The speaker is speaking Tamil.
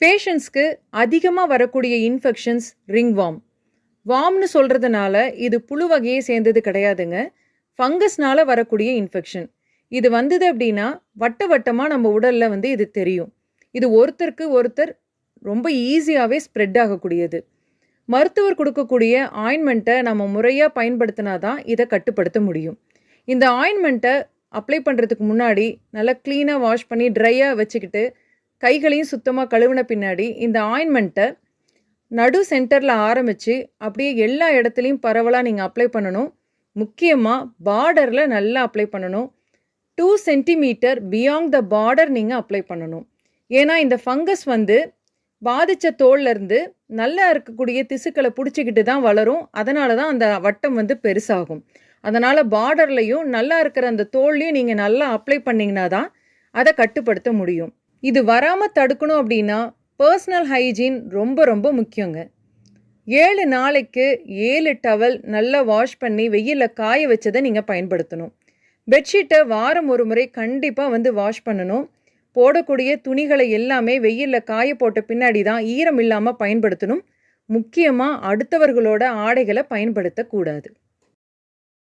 பேஷண்ட்ஸ்க்கு அதிகமாக வரக்கூடிய இன்ஃபெக்ஷன்ஸ் ரிங் வாம் வாம்னு சொல்கிறதுனால இது புழு வகையை சேர்ந்தது கிடையாதுங்க. ஃபங்கஸ்னால் வரக்கூடிய இன்ஃபெக்ஷன் இது வந்தது அப்படின்னா வட்ட வட்டமாக நம்ம உடலில் வந்து இது தெரியும். இது ஒருத்தருக்கு ஒருத்தர் ரொம்ப ஈஸியாகவே ஸ்ப்ரெட் ஆகக்கூடியது. மருத்துவர் கொடுக்கக்கூடிய ஆயின்மெண்ட்டை நம்ம முறையாக பயன்படுத்தினா தான் இதை கட்டுப்படுத்த முடியும். இந்த ஆயின்மெண்ட்டை அப்ளை பண்ணுறதுக்கு முன்னாடி நல்லா க்ளீனாக வாஷ் பண்ணி ட்ரையாக வச்சுக்கிட்டு கைகளையும் சுத்தமாக கழுவின பின்னாடி இந்த ஆயின்மெண்ட்டை நடு சென்டரில் ஆரம்பித்து அப்படியே எல்லா இடத்துலையும் பரவலாக நீங்கள் அப்ளை பண்ணணும். முக்கியமாக பார்டரில் நல்லா அப்ளை பண்ணணும். Two centimetre beyond the border நீங்கள் அப்ளை பண்ணணும். ஏன்னா இந்த ஃபங்கஸ் வந்து பாதித்த தோல்லேருந்து நல்லா இருக்கக்கூடிய திசுக்களை பிடிச்சிக்கிட்டு தான் வளரும். அதனால தான் அந்த வட்டம் வந்து பெருசாகும். அதனால் பார்டர்லையும் நல்லா இருக்கிற அந்த தோல்லையும் நீங்கள் நல்லா அப்ளை பண்ணிங்கன்னா தான் அதை கட்டுப்படுத்த முடியும். இது வராமல் தடுக்கணும் அப்படின்னா பர்சனல் ஹைஜீன் ரொம்ப ரொம்ப முக்கியங்க. ஏழு நாளைக்கு ஏழு டவல் நல்லா வாஷ் பண்ணி வெயிலில் காய வச்சதை நீங்கள் பயன்படுத்தணும். பெட்ஷீட்டை வாரம் ஒரு முறை கண்டிப்பாக வந்து வாஷ் பண்ணணும். போடக்கூடிய துணிகளை எல்லாமே வெயிலில் காய போட்ட பின்னாடி தான் ஈரம் இல்லாமல் பயன்படுத்தணும். முக்கியமாக அடுத்தவர்களோட ஆடைகளை பயன்படுத்தக்கூடாது.